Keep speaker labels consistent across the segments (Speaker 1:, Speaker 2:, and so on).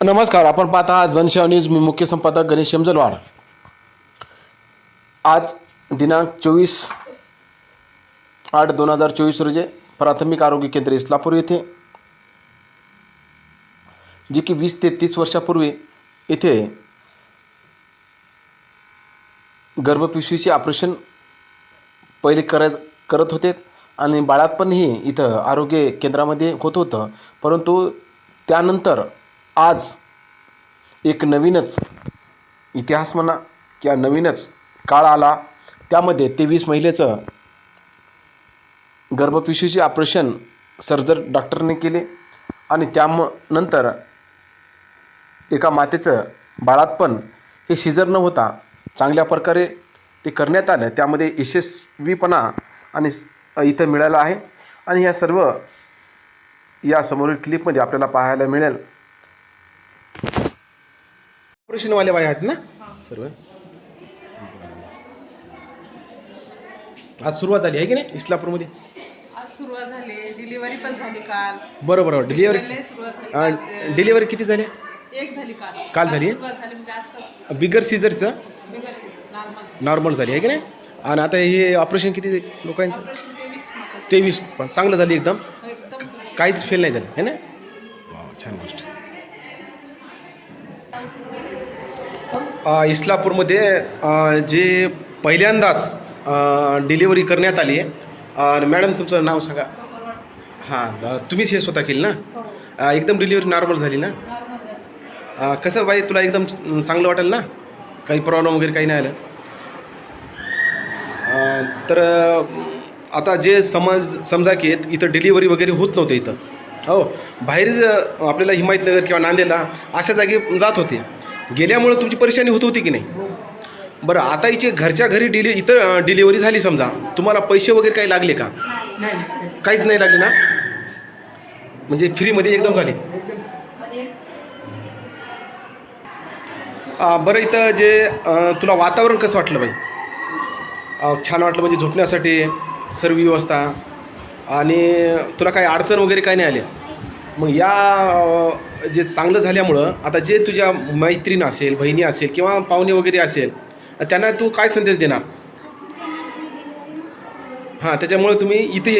Speaker 1: नमस्कार आपण पाहता आहात जनसेवा न्यूज. मी मुख्य संपादक गणेश शेमजलवाड आज दिनांक चोवीस आठ दोन हजार चोवीस रोजी प्राथमिक आरोग्य केंद्र इस्लापूर येथे जी की वीस ते तीस वर्षापूर्वी इथे गर्भपिशवीचे ऑपरेशन पहिले करत करत होते आणि बाळातपणही इथं आरोग्य केंद्रामध्ये होत होतं. परंतु त्यानंतर आज एक नवीनच इतिहास म्हणा किंवा नवीनच काळ आला त्यामध्ये तेवीस महिलेचं गर्भपिशूचे ऑपरेशन सर्जर डॉक्टरने केले आणि त्याम नंतर एका मातेचं बाळातपण हे शिजर न होता चांगल्या प्रकारे ते करण्यात आलं त्यामध्ये यशस्वीपणा आणि इथं मिळाला आहे. आणि ह्या सर्व या समोरील क्लिपमध्ये आपल्याला पाहायला मिळेल. ऑपरेशनवाले बाई आहेत ना? सर्व? आज सुरुवात झाली आहे की नाही इस्लापूरमध्ये?
Speaker 2: आज सुरुवात झाली. डिलिव्हरी पण झाली काल.
Speaker 1: बरं बरं डिलिव्हरी
Speaker 2: लय सुरुवात झाली काल.
Speaker 1: डिलिव्हरी किती झाली?
Speaker 2: एक झाली काल.
Speaker 1: काल झाली?
Speaker 2: सुरुवात झाली म्हणजे आजचं.
Speaker 1: बिगर सीझरचं?
Speaker 2: बिगर नॉर्मल
Speaker 1: नॉर्मल झाली आहे की नाही? आणि आता हे ऑपरेशन किती लोकांचं?
Speaker 2: ऑपरेशन तेवीस
Speaker 1: पण चांगलं झालं एकदम.
Speaker 2: एकदम सुरक्षित.
Speaker 1: काहीच फेल नाही झालं है ना? छान गोष्ट अ, इस्लापूरमध्ये जे पहिल्यांदाच डिलिव्हरी करण्यात आली आहे. मॅडम तुमचं नाव सांगा. हां तुम्हीच हे स्वतः केली ना? अ, एकदम डिलिव्हरी नॉर्मल झाली ना? कसं बाई तुला एकदम चांगलं वाटेल ना? काही प्रॉब्लेम वगैरे काही नाही आलं. तर आता जे समज समजा की इथं डिलिव्हरी वगैरे होत नव्हतं इथं. हो. बाहेर आपल्याला हिमायतनगर किंवा नांदेडला अशा जागी जात होते. गेल्यामुळं तुमची परेशानी होत होती की नाही? बरं आता हिचे घरच्या घरी डिलि इथं डिलिव्हरी झाली समजा तुम्हाला पैसे वगैरे काही लागले का? काहीच नाही लागले ना? म्हणजे फ्रीमध्ये एकदम झाली? बरं इथं जे तुला वातावरण कसं वाटलं बाई? छान वाटलं म्हणजे झोपण्यासाठी सर्व व्यवस्था आणि तुला काही अडचण वगैरे काही नाही आले? मग या जे चांगलं झाल्यामुळं आता जे तुझ्या मैत्रीण असेल बहिणी असेल किंवा पाहुणे वगैरे असेल त्यांना तू काय संदेश देणार? हां त्याच्यामुळे तुम्ही इथे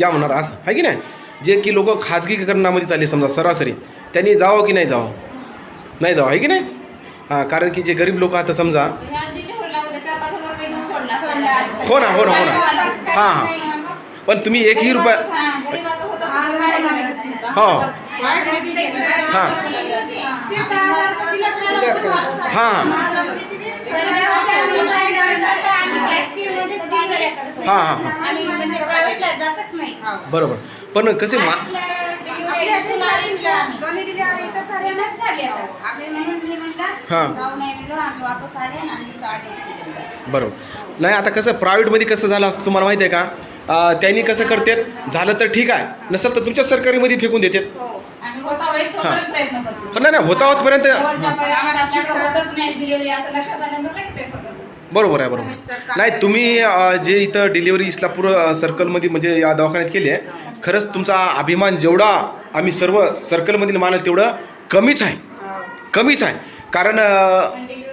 Speaker 1: या म्हणणार असं आहे की नाही? जे की लोक खाजगीकरणामध्ये चालले समजा सरासरी त्यांनी जावं की नाही जावं? नाही जावं आहे की नाही? हां कारण की जे गरीब लोक आता समजा हो ना हो ना हो ना. हां हां. पण तुम्ही एकही रुपया हो. हां. हां. हां हां. हां बरोबर. पण कसे मा हां. बरोबर. नाही आता कसं प्रायव्हेटमध्ये कसं झालं असतं तुम्हाला माहिती आहे का? अं, त्यांनी कसं करतात? झालं तर ठीक आहे नसेल तर तुमच्या सरकारीमध्ये फेकून देतात.
Speaker 2: आम्ही होता होईल तोपर्यंत प्रयत्न करतो.
Speaker 1: हो, नाही नाही होता होतपर्यंत
Speaker 2: शेवटच्या पर्यंत आपल्याकडे होतच नाही डिलिव्हरी असं लक्षात आल्यानंतर लगेच refer करतो.
Speaker 1: बरोबर आहे बरोबर. नाही तुम्ही अ, जे इथं डिलिव्हरी इस्लापूर अ, सर्कलमध्ये म्हणजे या दवाखान्यात केली आहे खरंच तुमचा अभिमान जेवढा आम्ही सर्व सर्कलमधील मानल तेवढं कमीच आहे. कमीच आहे. कारण अ,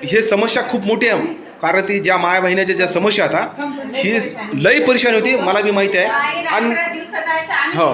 Speaker 1: हे समस्या खूप मोठी आहे. कारण ती ज्या माया बहिण्याच्या ज्या समस्या आता ही लई परेशानी होती मला बी माहिती आहे. आणि हो.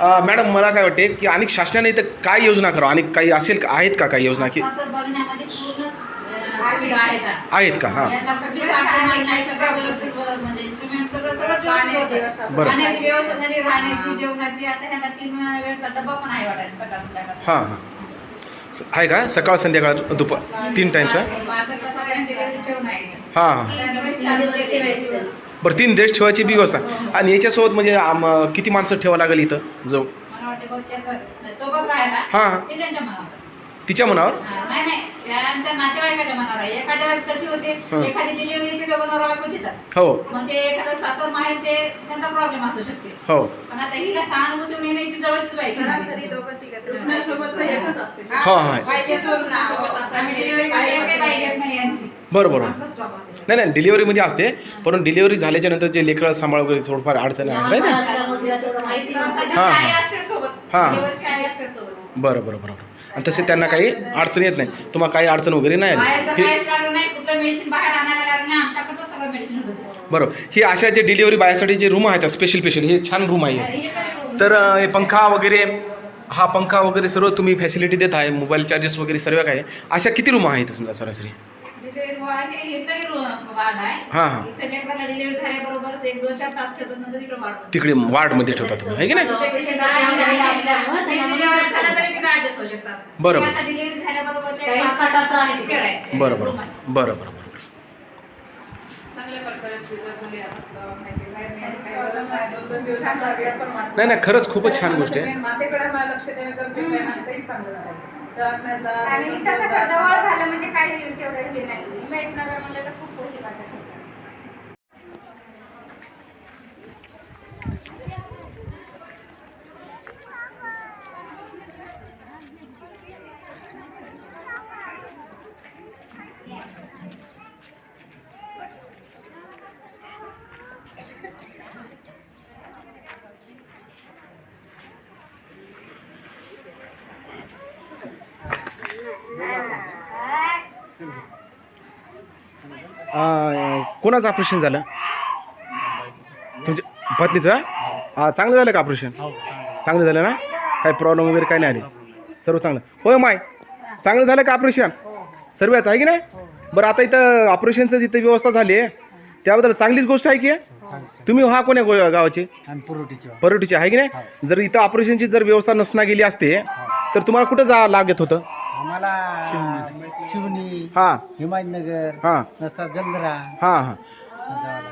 Speaker 1: मॅडम मला काय वाटते की आणि शासनाने इथं काय योजना करावं? आणि काही असेल का? आहेत का काही योजना की
Speaker 2: आहेत.
Speaker 1: आहेत का? हां.
Speaker 2: म्हणजे.
Speaker 3: बरं.
Speaker 2: पाण्याची व्यवस्था झाली, राहण्याची जेवणाची. आता ह्यांना तीन वेळचा डब्बा पण आहे वाटायला सकाळ संध्याकाळ
Speaker 1: हां हां. स- आहे का? सकाळ संध्याकाळ दुपार तीन टाईमचा? हां हां. बरं तीन देश ठेवायची बी व्यवस्था. आणि याच्यासोबत म्हणजे आम किती माणसं ठेवावं लागेल इथं जो
Speaker 2: मला वाटते बहुतेक नाही, सोबत राहायला?
Speaker 1: हां.
Speaker 2: ते त्यांच्या मनावर.
Speaker 1: तिच्या मनावर?
Speaker 2: हा, नाही नाही. त्यांच्या नातेवाईकाच्या मनावर आहे. एखाद्या वेळेस कशी होते
Speaker 1: हं. हो. बरं बरोबर. नाही नाही डिलिव्हरीमध्ये असते पण डिलिव्हरी झाल्याच्यानंतर जे लेकरं सांभाळ वगैरे थोडंफार अडचणी आहे हा.
Speaker 2: आई असते सोबत.
Speaker 1: हा. बरं बरं बरं आणि तसे त्यांना काही अडचण येत नाही. तुम्हाला काही अडचण वगैरे नाही
Speaker 2: बाहेरचं
Speaker 1: आली हे
Speaker 2: काहीच लागलं नाही. कुठलं मेडिसिन बाहेर आणायला लागलं नाही. आमच्याकडं सगळं मेडिसिन होतं.
Speaker 1: बरोबर ही अशा जे डिलिव्हरी बायासाठी जे रूम आहेत स्पेशल स्पेशल हे छान रूम आहे. तर हे पंखा वगैरे हा पंखा वगैरे सर्व तुम्ही फॅसिलिटी देत आहे. मोबाईल चार्जेस वगैरे सर्व काय अशा किती रूम आहेत समजा सरासरी?
Speaker 2: वार्ड
Speaker 1: हां तिकडे वार्डमध्ये ठेवता तुम्ही आहे की नाही?
Speaker 2: डिलिव्हरी झालं तरी तिथे ऍडजस्ट होऊ शकतात.
Speaker 1: बरोबर.
Speaker 2: आता डिलिव्हरी झाल्याबरोबर
Speaker 3: चाळीस
Speaker 2: पाच तास आहे तिकडे. आहे.
Speaker 1: बरं
Speaker 2: room
Speaker 1: बरं
Speaker 2: आहे.
Speaker 1: बरं बरं बरं
Speaker 2: चांगल्या प्रकारे सुविधा झाली आता. दवाखान्याची. बाहेर न्यायची काही गरज नाही. दोन दोन दिवसांचा वेळ पण वाचला.
Speaker 1: नाही नाही खरंच खूपच छान गोष्ट आहे.
Speaker 3: आणि इथं कसं. जवळ झालं म्हणजे काही तेवढं हे नाही हिमायतनगर म्हणलं तर खूप मोठी वाटत होतं
Speaker 1: अं, कोणाचं ऑपरेशन झालं? तुमच्या पत्नीचं? हा चांगलं झालं का ऑपरेशन चांगलं. झालं ना? काही प्रॉब्लेम वगैरे काही नाही आले. सर्व चांगलं. होय माय. चांगलं झालं का ऑपरेशन सर्वच आहे की नाही? बरं आता इथं ऑपरेशनचं जिथं व्यवस्था झाली आहे त्याबद्दल चांगलीच गोष्ट आहे की तुम्ही हा कोण्या गो- गावाचे? परवटीचे आहे की नाही? जर इथं ऑपरेशनची जर व्यवस्था नसना गेली असते तर तुम्हाला कुठं जा लागत होतं?
Speaker 4: आम्हाला शिवनी.
Speaker 1: हां.
Speaker 4: हिमायतनगर
Speaker 1: हां.
Speaker 4: नसतात जलदरा
Speaker 1: हां हां.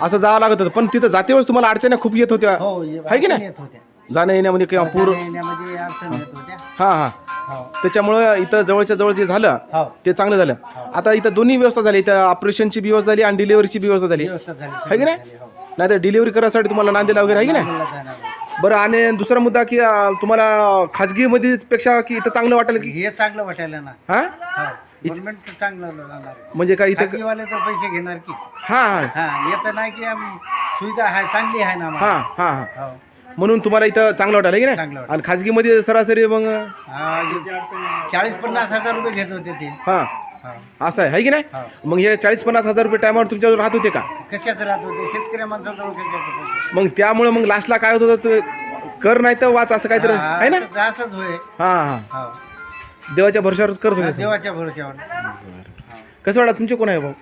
Speaker 1: असं जावं लागत होतं. पण तिथं जाते वेळेस तुम्हाला अडचणी खूप येत होत्या.
Speaker 4: हो
Speaker 1: आहे की
Speaker 4: अडचणी
Speaker 1: नाही?
Speaker 4: येत होत्या.
Speaker 1: जाण्या येण्यामध्ये किंवा पूर
Speaker 4: जाण्या येण्यामध्ये अडचण येत होत्या.
Speaker 1: हां हां.
Speaker 4: हो.
Speaker 1: त्याच्यामुळं इथं जवळच्या जवळ जे झालं
Speaker 4: हो.
Speaker 1: ते चांगलं झालं. आता इथं दोन्ही व्यवस्था झाली. इथं ऑपरेशनची व्यवस्था झाली आणि डिलिव्हरीची व्यवस्था झाली.
Speaker 4: व्यवस्था झाली
Speaker 1: आहे की नाही?
Speaker 4: झाली, हो.
Speaker 1: नाही तर डिलिव्हरी करायसाठी तुम्हाला नांदेला वगैरे आहे की नाही?
Speaker 4: जाणार.
Speaker 1: बरं आणि दुसरा मुद्दा की अं, तुम्हाला खाजगीमध्ये पेक्षा की इथं चांगलं वाटेल की?
Speaker 4: हे चांगलं वाटायला ना.
Speaker 1: हां?
Speaker 4: हो गव्हर्नमेंट तर चांगलं
Speaker 1: म्हणजे काय इथं
Speaker 4: खाजगीवाले तर पैसे घेणार की.
Speaker 1: हां. हां
Speaker 4: हा येत नाही की आम- सुविधा आहे चांगली आहे ना
Speaker 1: हां
Speaker 4: आम्हाला.
Speaker 1: हां हां
Speaker 4: हो.
Speaker 1: म्हणून तुम्हाला इथं चांगलं वाटेल की
Speaker 4: चांगलं
Speaker 1: नाही
Speaker 4: वाटेल.
Speaker 1: आणि खाजगीमध्ये सरासरी मग
Speaker 4: हा, चाळीस पन्नास हजार रुपये घेत होते ते.
Speaker 1: हां
Speaker 4: हो.
Speaker 1: असं आहे है की नाही?
Speaker 4: हो.
Speaker 1: मग हे चाळीस पन्नास हजार रुपये टायमावर तुमच्यावर राहत होते का?
Speaker 4: कशाच राहत होते? शेतकऱ्या माणसाजवळ कशाचं पैसे?
Speaker 1: मग त्यामुळे मग लास्टला काय होत होतं ते कर नाही तर वाच असं काहीतरी
Speaker 4: हा,
Speaker 1: आहे ना?
Speaker 4: असंच- असंच होय.
Speaker 1: हां हां.
Speaker 4: हो.
Speaker 1: देवाच्या भरोशावर करत
Speaker 4: हा,
Speaker 1: होते
Speaker 4: देवाच्या भरोश्यावर.
Speaker 1: कसं वाटलं? तुमचे कोण आहे भाऊ?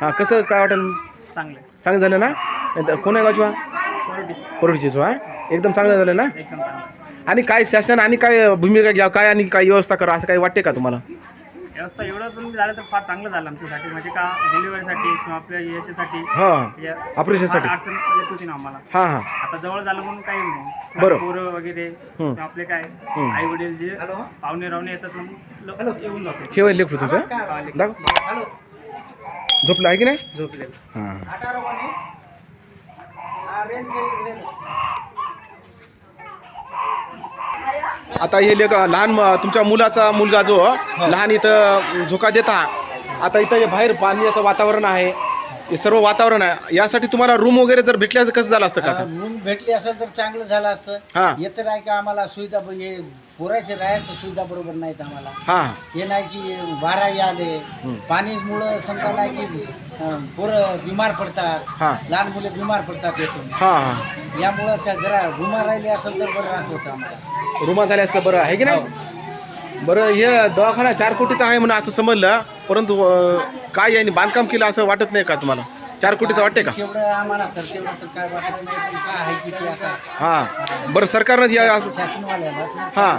Speaker 1: हां कसं काय वाटेल?
Speaker 5: चांगले.
Speaker 1: चांगलं झालं ना? कोण आहे गावची? हा परवडीचीच हा एकदम चांगलं झालं ना? आणि काय शासनाने आणि काय भूमिका घ्या काय आणि काय व्यवस्था करा असं काही वाटते का तुम्हाला?
Speaker 5: व्यवस्था एवढं पण झालं तर फार चांगलं झालं आमच्यासाठी. म्हणजे का डिलिव्हरीसाठी किंवा आपल्या याच्यासाठी
Speaker 1: हां
Speaker 5: या-
Speaker 1: ऑपरेशनसाठी
Speaker 5: फार अडचण येत होती ना आम्हाला.
Speaker 1: हां हां.
Speaker 5: आता जवळ झालं म्हणून काही नाही.
Speaker 1: बरोबर.
Speaker 5: पोरं वगैरे. किंवा आपले काय. आई वडील जे पाहुणे रावणे येतात ल- येऊन जाते.
Speaker 1: शेवट लेखू तुझं दाखव. झोपलं आहे की नाही?
Speaker 5: झोपले
Speaker 1: हां. आता हे लेख लहान म- तुमच्या मुलाचा मुलगा जो लहान इथं झोका देता. आता इथं हे बाहेर पाण्याचं वातावरण आहे. हे सर्व वातावरण आहे. यासाठी तुम्हाला रूम वगैरे जर भेटल्याचं कसं झालं असतं का?
Speaker 4: रूम भेटली असेल तर चांगलं झालं
Speaker 1: हा.
Speaker 4: असतं येतं नाही का आम्हाला सुविधा हे पोरायचे राहायचं सुविधा बरोबर नाहीत आम्हाला.
Speaker 1: हां.
Speaker 4: हे नाही की वाराही आले. पाणीमुळं समजा नाही की अं, पोरं बिमार पडतात.
Speaker 1: हां.
Speaker 4: लहान मुले बिमार पडतात येथून
Speaker 1: हां. हां
Speaker 4: यामुळं त्या जरा रुमा राहिले असेल तर बरं राहत होतं आम्हाला.
Speaker 1: रुमा झाले असतं बरं आहे की नाही? बरं हे दवाखाना चार कोटीचा आहे म्हणून असं समजलं परंतु अं, काय यांनी बांधकाम केलं असं वाटत नाही का तुम्हाला? चार कोटीचं वाटते का?
Speaker 4: तेवढं आम्हाला तर तेवढं तर काय वाटत नाही पण काय आहे की ते आता.
Speaker 1: हां. बरं सरकारनं या
Speaker 4: शासनवाल्याला
Speaker 1: हां.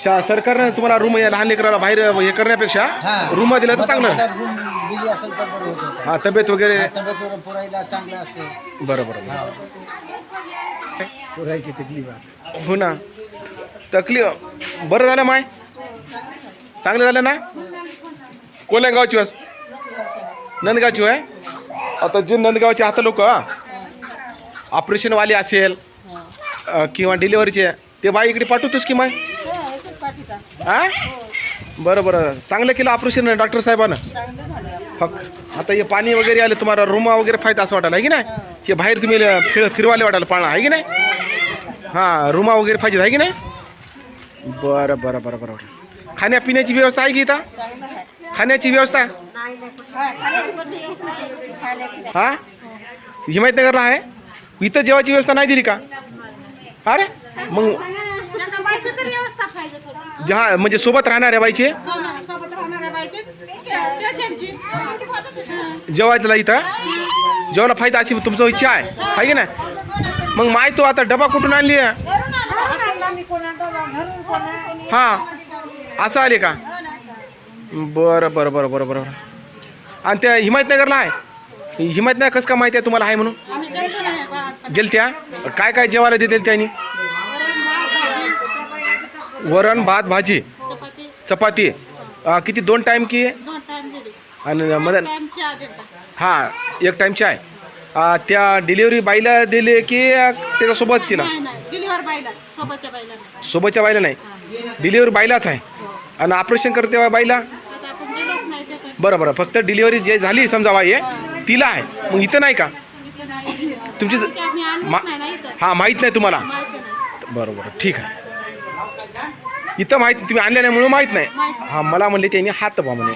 Speaker 1: शा सरकारनं तुम्हाला रूम या लहान लेकराला बाहेर हे करण्यापेक्षा रूम दिला तर चांगलं.
Speaker 4: रूम दिली असेल तर बरं होत. होतं
Speaker 1: हां तब्येत वगैरे?
Speaker 4: हा, तब्येत वगैरे पोरायला चांगलं असते.
Speaker 1: बरं बरं बरं.
Speaker 4: पोरायची तकलीफ
Speaker 1: हो ना. तकलीफ बरं झालं माय. चांगलं झालं ना? कोण्या गावची वास नंदगावची आहे आता जे नंदगावचे आता लोक ऑपरेशनवाले असेल अ, किंवा डिलिव्हरीचे ते बाई इकडे पाठवतोस की माय हा? बरं बरं. चांगलं केलं ऑपरेशन डॉक्टर साहेबानं. फक्त आता हे पाणी वगैरे आलं तुम्हाला रुमा वगैरे फायदा असं वाटायला आहे की नाही? ते बाहेर तुम्ही फिर फिरवाले वाटायला पाळणा आहे की नाही? हां रुमा वगैरे फायदे आहे की नाही? बरं बरं बरं बरं बरं. खाण्यापिण्याची व्यवस्था आहे की इथं? खाण्याची व्यवस्था? हा? हिमायतनगरला आहे? इथं जेवायची व्यवस्था नाही दिली का? अरे मग जहा म्हणजे सोबत राहणाऱ्या बाईचे? जेवायला इथं? जेवायला फायदा अशी तुमचं इच्छा आहे? आहे की नाही? मग माय तो आता डबा कुठून आणली आहे? हां. असं आले का? बरं बरं बरं बरं बरं आणि त्या हिमायतनगरला आहे? हिमायतनगर कसं का माहिती आहे तुम्हाला आहे म्हणून? गेलत्या? काय काय जेवायला देतील त्यांनी? वरण भात भाजी. चपाती. किती दोन टाईम की? आणि मदन? हां एक टाईम चाय अं, त्या डिलिव्हरी बाईला दिले की त्याच्यासोबतची ना?
Speaker 6: डिलिव्हर बायला सोबतच्या बायला नाही.
Speaker 1: सोबतच्या बाईला नाही. डिलिव्हरी बाईलाच आहे. आणि ऑपरेशन करते बा बाईला. बरं बरं. फक्त डिलिव्हरी जे झाली समजा बाई आहे तिला आहे. मग इथं नाही का. तुमची मा. हां माहीत नाही तुम्हाला. बरं बरं. ठीक आहे. इथं माहीत तुम्ही आणल्या नाही म्हणून माहीत नाही. हां मला म्हणले त्यांनी हात बा म्हणे.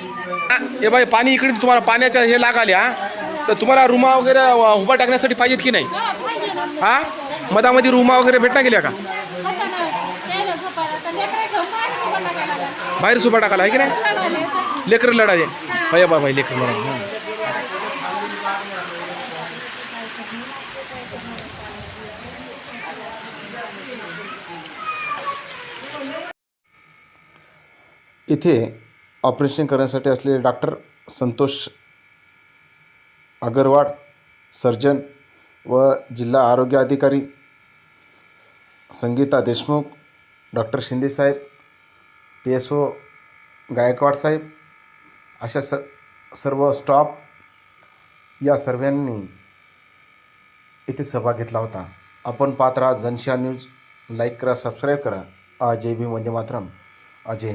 Speaker 1: हा, बाई पाणी इकडे तुम्हाला पाण्याच्या हे लागाले हा. तर तुम्हाला रुमा वगैरे उभा टाकण्यासाठी पाहिजेत की नाही?
Speaker 6: हा.
Speaker 1: हा? मधामध्ये रुमा वगैरे भेटणार गेल्या का?
Speaker 6: बाहेर सुपा टाकायला
Speaker 1: सुभा टाकाला आहे की नाही?
Speaker 6: लेकर येतं.
Speaker 1: लढाले बाई बा भाई लेकर लढा इथे ऑपरेशन करण्यासाठी असलेले डॉक्टर संतोष अगरवाड सर्जन व जिल्हा आरोग्य अधिकारी संगीता देशमुख डॉक्टर शिंदेसाहेब पी एस ओ गायकवाड साहेब अशा स सर्व स्टॉप या सर्वांनी इथे सहभाग घेतला होता. आपण पात्र राहा जनशा न्यूज. लाईक करा सबस्क्राईब करा. अजय भीम वंदे मातरम. अजय